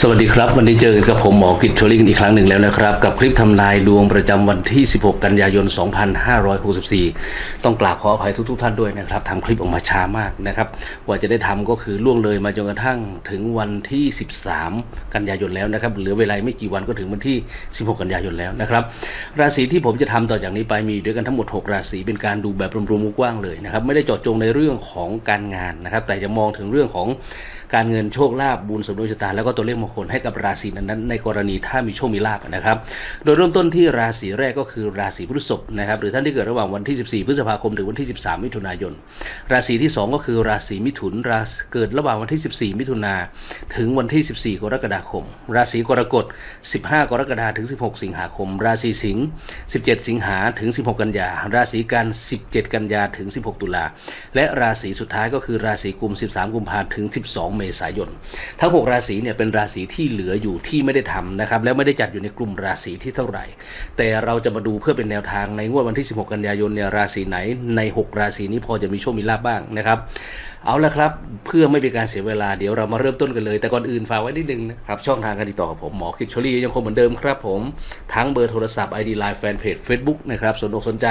สวัสดีครับ วันนี้เจอกับผมหมอกิจโชลิกันอีกครั้งหนึ่งแล้วนะครับ กับคลิปทำนายดวงประจำวันที่ 16 กันยายน 2564 ต้องกราบขออภัยทุกๆท่านด้วยนะครับทำคลิปออกมาช้ามากนะครับกว่าจะได้ทำก็คือล่วงเลยมาจนกระทั่งถึงวันที่ 13 กันยายนแล้วนะครับเหลือเวลาไม่กี่วันก็ถึงวันที่ 16 กันยายนแล้วนะครับ ราศีที่ผมจะทำต่อจากนี้ไปมีอยู่ด้วยกันทั้งหมด 6 ราศีเป็นการดูแบบรวมๆกว้างเลยนะครับไม่ได้เจาะจงในเรื่องของการงานนะครับแต่จะมองถึงเรื่องของการเงินโชคลาภบุญสมดวงชะตาแล้วก็ตัวเลขมงคลผลให้กับราศีนั้นๆในกรณีถ้ามีโชคมีลาภนะครับ โดยเริ่มต้นที่ราศีแรกก็คือราศีพฤษภนะครับหรือท่านที่เกิดระหว่างวันที่ 14 พฤษภาคมถึงวันที่ 13 มิถุนายน ราศีที่ 2 ก็คือราศีมิถุนราศีเกิดระหว่างวันที่ 14 มิถุนาถึงวันที่ 14 กรกฎาคม ราศีกรกฎ 15 กรกฎาคมถึง 16 สิงหาคม ราศีสิงห์ 17 สิงหาถึง 16 กันยา ราศีกัน 17 กันยาถึง 16 ตุลา และราศีสุดท้ายก็คือราศีกุม 13 กุมภาพันธ์ถึง 12 เมษายน ทั้ง 6 ราศีเนี่ยเป็นราศีที่เหลืออยู่ที่ไม่ได้ทำนะครับ แล้วไม่ได้จัดอยู่ในกลุ่มราศีที่เท่าไหร่ แต่เราจะมาดูเพื่อเป็นแนวทางในงวดวันที่ 16 กันยายนเนี่ยราศีไหนใน 6 ราศีนี้พอจะมีโชคมีลาบบ้างนะครับ เอาละครับ เพื่อไม่เป็นการเสียเวลาเดี๋ยวเรามาเริ่มต้นกันเลย แต่ก่อนอื่นฝากไว้นิดนึงนะครับ ช่องทางการติดต่อกับผมหมอคิดชลี่ยังคงเหมือนเดิมครับผม ทั้งเบอร์โทรศัพท์ ID Line Fanpage Facebook นะครับสนอกสนใจ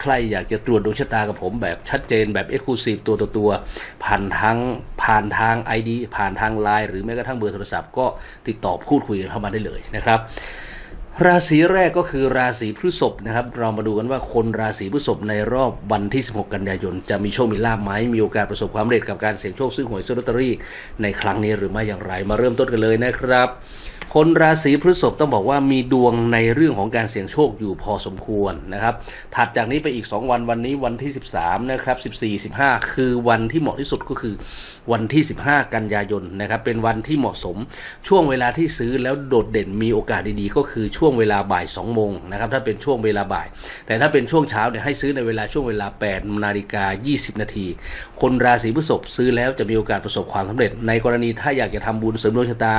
ใครอยากจะตรวจดวงชะตากับผมแบบชัดเจนแบบ Exclusive ตัวต่อตัว ผ่านทางผ่านทาง ID ผ่านทาง Line หรือแม้กระทั่งเบอร์โทรศัพท์ก็ติดต่อพูดคุยกันเข้ามาได้เลยนะครับ ราศีแรกก็คือราศีพฤษภนะครับ เรามาดูกันว่าคนราศีพฤษภในรอบวันที่ 16 กันยายน จะมีโชคมีลาภไหมมีโอกาสประสบความสำเร็จกับการเสี่ยงโชคซื้อหวยซื้อลอตเตอรี่ในครั้งนี้หรือไม่อย่างไรมาเริ่มต้นกันเลยนะครับ คนราศีพฤษภต้องบอกว่ามีดวงในเรื่องของการเสี่ยงโชคอยู่พอสมควรนะครับ ถัดจากนี้ไปอีก 2 วันวันนี้วันที่ 13 นะครับ 14 15 คือวันที่เหมาะที่สุดก็คือวันที่ 15 กันยายนนะครับเป็นวันที่เหมาะสมช่วงเวลาที่ซื้อแล้วโดดเด่นมีโอกาสดีๆ ก็คือช่วงเวลาบ่าย 2 โมงนะครับถ้าเป็นช่วงเวลาบ่าย แต่ถ้าเป็นช่วงเช้าเนี่ยให้ซื้อในเวลาช่วงเวลา8นาฬิกา 20 นาที คนราศีพฤษภซื้อแล้วจะมีโอกาสประสบความสำเร็จ ในกรณีถ้าอยากจะทำบุญเสริมดวงชะตา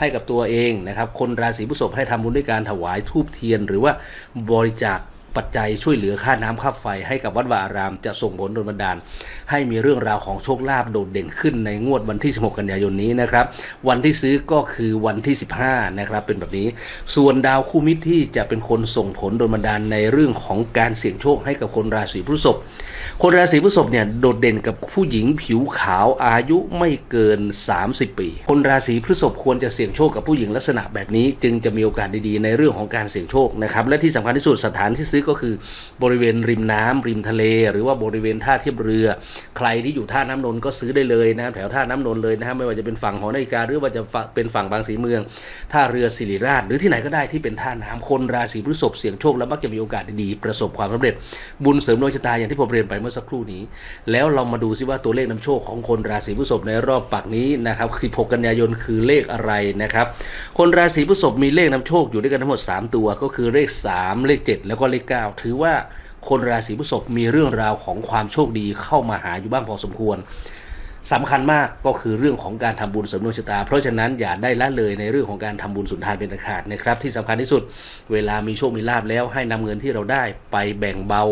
ให้กับตัวเองนะครับ คนราศีพฤษภให้ทำบุญด้วยการถวายทูบเทียน หรือว่าบริจาค ปัจจัยช่วยเหลือค่าน้ำค่าไฟให้กับวัดวาอาราม จะส่งผลโดนบันดาล ให้มีเรื่องราวของโชคลาภโดดเด่นขึ้นในงวดวันที่ 16 กันยายนนี้นะครับ วันที่ซื้อก็คือวันที่ 15 นะครับเป็นแบบนี้ ส่วนดาวคู่มิตรที่จะเป็นคนส่งผลโดนบันดาลในเรื่องของการเสี่ยงโชคให้กับคนราศีพฤษภคนราศีพฤษภเนี่ยโดดเด่นกับผู้หญิงผิวขาวอายุไม่เกิน 30 ปี คนราศีพฤษภควรจะเสี่ยงโชคกับผู้หญิงลักษณะแบบนี้ จึงจะมีโอกาสดีๆในเรื่องของการเสี่ยงโชคนะครับและที่สำคัญที่สุดสถานที่ซื้อก็คือบริเวณริมน้ำริมทะเล หรือว่าบริเวณท่าเทียบเรือ ใครที่อยู่ท่าน้ำนนก็ซื้อได้เลยนะแถวท่าน้ำนนเลยนะไม่ว่าจะเป็นฝั่งหอนาฬิกาหรือว่าจะเป็นฝั่งบางสีเมือง ท่าเรือสิริราช หรือที่ไหนก็ได้ที่เป็นท่าน้ำคนราศีพฤษภเสี่ยงโชคแล้วมักจะมีโอกาสดีๆประสบความสำเร็จ บุญเสริมดวงชะตาอย่างที่ผมเรียนไปเมื่อสักครู่นี้ แล้วเรามาดูซิว่าตัวเลขนำโชคของคนราศีพฤษภในรอบปักนี้นะครับ16กันยายนคือเลขอะไรนะครับคนราศีพฤษภมีเลขนำโชคอยู่ด้วยกันทั้งหมด 3 ตัวก็คือเลข 3 เลข 7 แล้วก็เลข9 ถือว่าคนราศีพฤษภมีเรื่องราวของความโชคดีเข้ามาหาอยู่บ้างพอสมควร สำคัญมากก็คือเรื่องของการทำบุญเสริมดวงชะตา เพราะฉะนั้นอย่าได้ละเลยในเรื่องของการทำบุญสุนทานเป็นอันขาดนะครับ ที่สำคัญที่สุด เวลามีโชคมีลาบแล้วให้นำเงินที่เราได้ไปแบ่งเบา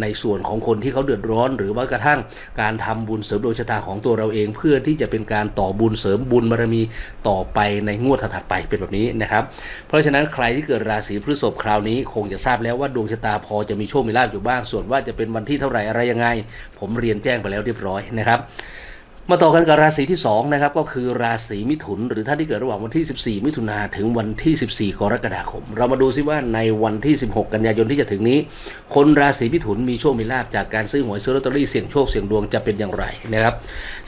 ในส่วนของคนที่เขาเดือดร้อน หรือว่ากระทั่งการทำบุญเสริมดวงชะตาของตัวเราเอง เพื่อที่จะเป็นการต่อบุญเสริมบุญบารมีต่อไปในงวดถัดไปเป็นแบบนี้นะครับ เพราะฉะนั้นใครที่เกิดราศีพฤษภคราวนี้คงจะทราบแล้วว่าดวงชะตาพอจะมีโชคมีลาบอยู่บ้างส่วนว่าจะเป็นวันที่เท่าไหร่อะไรยังไง ผมเรียนแจ้งไปแล้วเรียบร้อยนะครับ มาต่อกันกับราศีที่2นะครับก็คือราศีมิถุน หรือท่านที่เกิดระหว่างวันที่ 14 มิถุนาถึงวันที่ 14 กรกฎาคม เรามาดูซิว่าในวันที่ 16 กันยายนที่จะถึงนี้ คนราศีมิถุนมีโชคมีลาภจากการซื้อหวยซื้อลอตเตอรี่เสี่ยงโชคเสี่ยงดวงจะเป็นอย่างไรนะครับ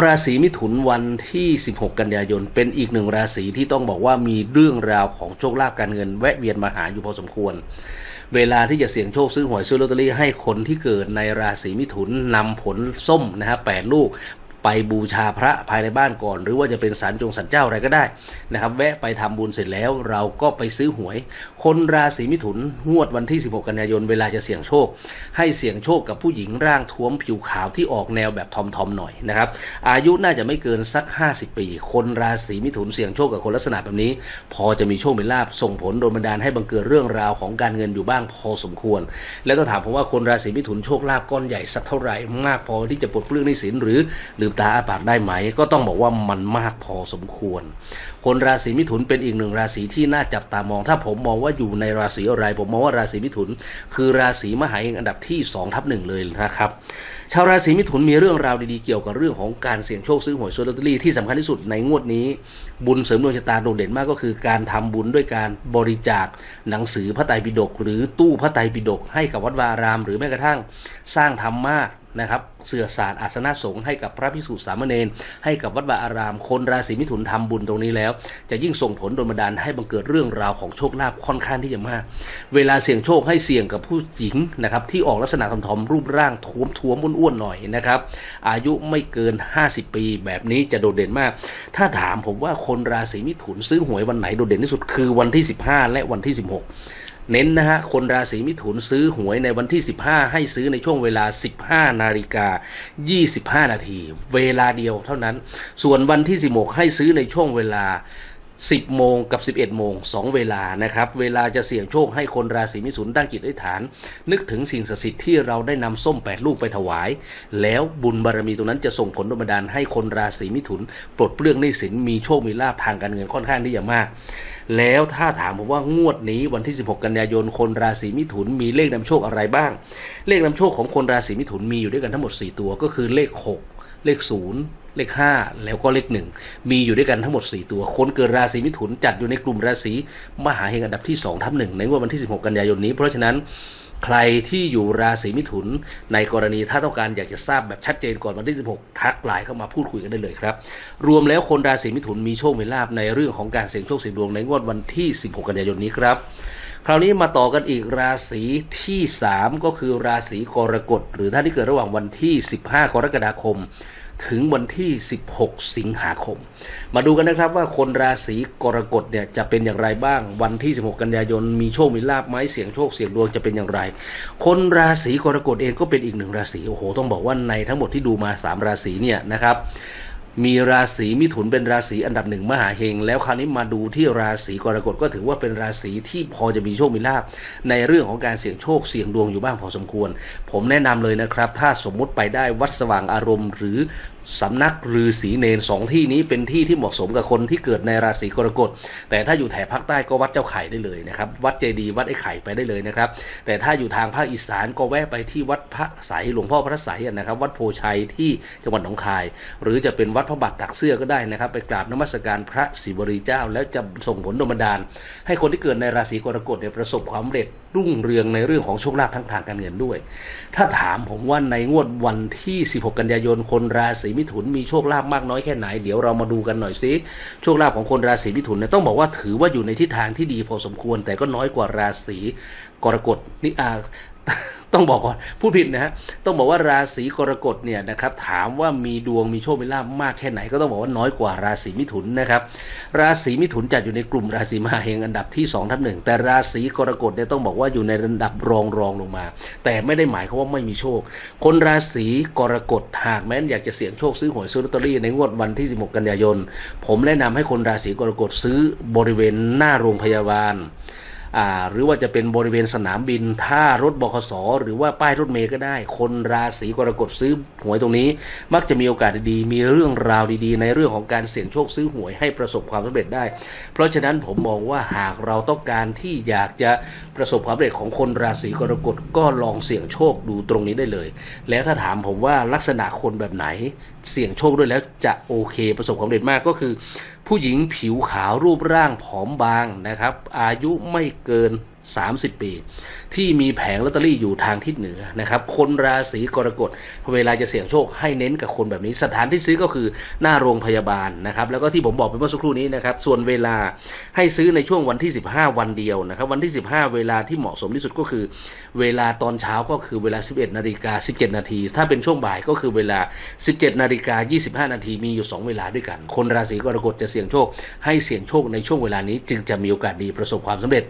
ราศีมิถุนวันที่ 16 กันยายนเป็นอีกหนึ่งราศีที่ต้องบอกว่ามีเรื่องราวของโชคลาภการเงิน แวะเวียนมาหาอยู่พอสมควร เวลาที่จะเสี่ยงโชคซื้อหวยซื้อลอตเตอรี่ให้คนที่เกิดในราศีมิถุนนำผลส้มนะครับแปดลูก ไปบูชาพระภายในบ้านก่อน หรือว่าจะเป็นสันจงสันเจ้าอะไรก็ได้นะครับ แวะไปทำบุญเสร็จแล้ว เราก็ไปซื้อหวย คนราศีมิถุนงวดวันที่ 16 กันยายนเวลาจะเสี่ยงโชค ให้เสี่ยงโชคกับผู้หญิงร่างท้วมผิวขาวที่ออกแนวแบบทอมๆหน่อยนะครับ อายุน่าจะไม่เกินสัก 50 ปี คนราศีมิถุนเสี่ยงโชคกับคนลักษณะแบบนี้ พอจะมีโชคมีลาภส่งผลโดนบันดาลให้บังเกิดเรื่องราวของการเงินอยู่บ้างพอสมควร แล้วต้องถามผมว่าคนราศีมิถุนโชคลาภก้อนใหญ่สักเท่าไหร่มากพอที่จะปลดเปลื้องหนี้สินหรือหรือตาอาปากได้ไหม ก็ต้องบอกว่ามันมากพอสมควร คนราศีมิถุนเป็นอีกหนึ่งราศีที่น่าจับตามอง ถ้าผมมองว่าอยู่ในราศีอะไร ผมมองว่าราศีมิถุน คือราศีมหาเฮงอันดับที่2ทับหนึ่งเลยนะครับชาวราศีมิถุนมีเรื่องราวดีๆเกี่ยวกับเรื่องของการเสี่ยงโชคซื้อหวยซื้อลอตเตอรี่ที่สำคัญที่สุดในงวดนี้ บุญเสริมดวงชะตาโดดเด่นมากก็คือการทำบุญด้วยการบริจาคหนังสือพระไตรปิฎกหรือตู้พระไตรปิฎกให้กับวัดวาอาราม หรือแม้กระทั่งสร้างธรรมะ นะครับเสื่อสารอาสนะสงฆ์ให้กับพระภิกษุสามเณรให้กับวัดวาอาราม คนราศีมิถุนทำบุญตรงนี้แล้ว จะยิ่งส่งผลโดนบันดาลให้บังเกิดเรื่องราวของโชคลาภค่อนข้างที่จะมาก เวลาเสี่ยงโชคให้เสี่ยงกับผู้หญิงนะครับที่ออกลักษณะทอมๆรูปร่างท้วมท้วมๆอ้วนๆหน่อยนะครับอายุไม่เกิน 50 ปีแบบนี้จะโดดเด่นมาก ถ้าถามผมว่าคนราศีมิถุนซื้อหวยวันไหนโดดเด่นที่สุดคือวันที่ 15 และวันที่ 16 เน้นนะฮะ คนราศีมิถุนซื้อหวยในวันที่ 15 ให้ซื้อในช่วงเวลา 15 นาฬิกา 25 นาที เวลาเดียวเท่านั้น ส่วนวันที่ 16 ให้ซื้อในช่วงเวลา 10 โมงกับ 11 โมง 2 เวลานะครับ เวลาจะเสี่ยงโชคให้คนราศีมิถุนตั้งจิตอธิษฐาน นึกถึงสิ่งศักดิ์สิทธิ์ที่เราได้นำส้ม8ลูกไปถวาย แล้วบุญบารมีตรงนั้นจะส่งผลดลบันดาลให้คนราศีมิถุน ปลดเปลื้องหนี้สินมีโชคมีลาภทางการเงินค่อนข้างที่จะมาก แล้วถ้าถามผมว่างวดนี้วันที่ 16 กันยายนคนราศีมิถุนมีเลขนำโชคอะไรบ้าง เลขนำโชคของคนราศีมิถุนมีอยู่ด้วยกันทั้งหมด 4 ตัวก็คือเลข 6 เลข 0 เลข5แล้วก็เลข1มีอยู่ด้วยกันทั้งหมด 4 ตัว คนเกิดราศีมิถุนจัดอยู่ในกลุ่มราศีมหาเฮงอันดับที่2ทับหนึ่งในวันที่ 16 กันยายนนี้ เพราะฉะนั้นใครที่อยู่ราศีมิถุน ในกรณีถ้าต้องการอยากจะทราบแบบชัดเจนก่อนวันที่ 16 ทักไลน์เข้ามาพูดคุยกันได้เลยครับ รวมแล้วคนราศีมิถุนมีโชคมีลาภในเรื่องของการเสี่ยงโชคเสี่ยงดวงในงวดวันที่ 16 กันยายนนี้ครับ คราวนี้มาต่อกันอีกราศีที่ 3 ก็คือราศีกรกฎ หรือท่านที่เกิดระหว่างวันที่ 15 กรกฎาคม ถึงวันที่ 16 สิงหาคม มาดูกันนะครับว่าคนราศีกรกฎเนี่ยจะเป็นอย่างไรบ้าง วันที่ 16 กันยายนมีโชคมีลาภไหมเสียงโชคเสียงดวงจะเป็นอย่างไร คนราศีกรกฎเองก็เป็นอีกหนึ่งราศีโอ้โหต้องบอกว่าในทั้งหมดที่ดูมา 3 ราศีเนี่ยนะครับ มีราศีมิถุนเป็นราศีอันดับหนึ่งมหาเฮงแล้วคราวนี้มาดูที่ราศีกรกฎก็ถือว่าเป็นราศีที่พอจะมีโชคมีลาภในเรื่องของการเสี่ยงโชคเสี่ยงดวงอยู่บ้างพอสมควร ผมแนะนำเลยนะครับ ถ้าสมมุติไปได้วัดสว่างอารมณ์ หรือ สำนักฤาษีเนนสองที่นี้เป็นที่ที่เหมาะสมกับคนที่เกิดในราศีกรกฎ แต่ถ้าอยู่แถบภาคใต้ก็วัดเจ้าไข่ได้เลยนะครับ วัดเจดีวัดไอ้ไข่ไปได้เลยนะครับ แต่ถ้าอยู่ทางภาคอีสานก็แวะไปที่วัดพระไสยหลวงพ่อพระไสยนะครับ วัดโพชัยที่จังหวัดหนองคาย หรือจะเป็นวัดพระบาทตักเสื้อก็ได้นะครับ ไปกราบนมัสการพระศิวรีเจ้า แล้วจะส่งผลดลบันดาล ให้คนที่เกิดในราศีกรกฎเนี่ยประสบความสำเร็จ รุ่งเรืองในเรื่องของโชคลาภทั้งทางการเงินด้วย ถ้าถามผมว่าในงวดวันที่ 16 กันยายนคนราศีมิถุนมีโชคลาภมากน้อยแค่ไหน เดี๋ยวเรามาดูกันหน่อยซิโชคลาภของคนราศีมิถุนเนี่ยต้องบอกว่าถือว่าอยู่ในทิศทางที่ดีพอสมควร แต่ก็น้อยกว่าราศีกรกฎนี่อา ต้องบอกก่อนพูดผิดนะฮะต้องบอกว่าราศีกรกฎเนี่ยนะครับถามว่ามีดวงมีโชคมีลาภมากแค่ไหนก็ต้องบอกว่าน้อยกว่าราศีมิถุนนะครับราศีมิถุนจัดอยู่ในกลุ่มราศีมหาเฮงอันดับที่2ทับหนึ่งแต่ราศีกรกฎเนี่ยต้องบอกว่าอยู่ในระดับรองรองลงมา แต่ไม่ได้หมายความว่าไม่มีโชค คนราศีกรกฎหากแม้นอยากจะเสี่ยงโชคซื้อหวยซื้อลอตเตอรี่ในงวดวันที่ 16 กันยายน ผมแนะนำให้คนราศีกรกฎซื้อบริเวณหน้าโรงพยาบาล หรือว่าจะเป็นบริเวณสนามบินท่ารถบขสหรือว่าป้ายรถเมย์ก็ได้ คนราศีกรกฎซื้อหวยตรงนี้ มักจะมีโอกาสดีมีเรื่องราวดีๆ ในเรื่องของการเสี่ยงโชคซื้อหวยให้ประสบความสำเร็จได้ เพราะฉะนั้นผมมองว่าหากเราต้องการที่อยากจะประสบความสำเร็จของคนราศีกรกฎก็ลองเสี่ยงโชคดูตรงนี้ได้เลย แล้วถ้าถามผมว่าลักษณะคนแบบไหน เสี่ยงโชคด้วยแล้วจะโอเค ประสบความสำเร็จมากก็คือ ผู้หญิงผิวขาวรูปร่างผอมบางนะครับ อายุไม่เกิน 30 ปี ที่มีแผงลอตเตอรี่อยู่ทางทิศเหนือนะครับ คนราศีกรกฎเวลาจะเสี่ยงโชคให้เน้นกับคนแบบนี้ สถานที่ซื้อก็คือหน้าโรงพยาบาลนะครับ แล้วก็ที่ผมบอกไปเมื่อสักครู่นี้นะครับ ส่วนเวลาให้ซื้อในช่วงวันที่ 15 วันเดียวนะครับ วันที่ 15 เวลาที่เหมาะสมที่สุดก็คือ เวลาตอนเช้าก็คือเวลา 11นาฬิกา17 นาที ถ้าเป็นช่วงบ่ายก็คือเวลา 17นาฬิกา25 นาทีมีอยู่ 2 เวลาด้วยกัน คนราศีกรกฎจะเสี่ยงโชค ให้เสี่ยงโชคในช่วงเวลานี้จึงจะมีโอกาสดีประสบความสำเร็จ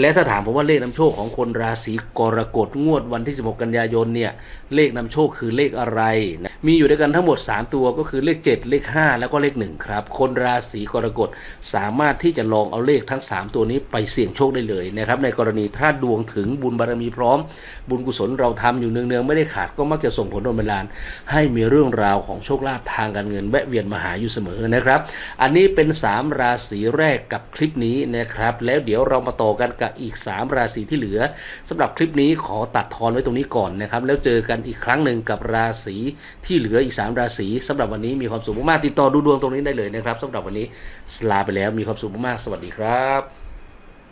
และถ้าถามผมว่าเลขนำโชคของคนราศีกรกฎงวดวันที่ 16 กันยายนเนี่ยเลขนำโชคคือเลขอะไรนะมีอยู่ด้วยกันทั้งหมด 3 ตัวก็คือเลข 7 เลข 5 แล้วก็เลข 1 ครับ คนราศีกรกฎสามารถที่จะลองเอาเลขทั้ง 3 ตัวนี้ไปเสี่ยงโชคได้เลยนะครับในกรณีถ้าดวงถึงบุญบารมีพร้อม บุญกุศลเราทำอยู่เนืองๆไม่ได้ขาดก็มักจะส่งผลโดนบันดาล ให้มีเรื่องราวของโชคลาภทางการเงินแวะเวียนมาหาอยู่เสมอนะครับ อันนี้เป็น 3 ราศีแรกกับคลิปนี้นะครับแล้วเดี๋ยวเรามาต่อกันกับอีก 3 ราศีที่เหลือสำหรับคลิปนี้ขอตัดทอนไว้ตรงนี้ก่อนนะครับ แล้วเจอกันอีกครั้งหนึ่งกับราศีที่เหลืออีก 3 ราศีสำหรับวันนี้มีความสุขมากๆติดต่อดูดวงตรงนี้ได้เลยนะครับสำหรับวันนี้ลาไปแล้วมีความสุขมากๆสวัสดีครับ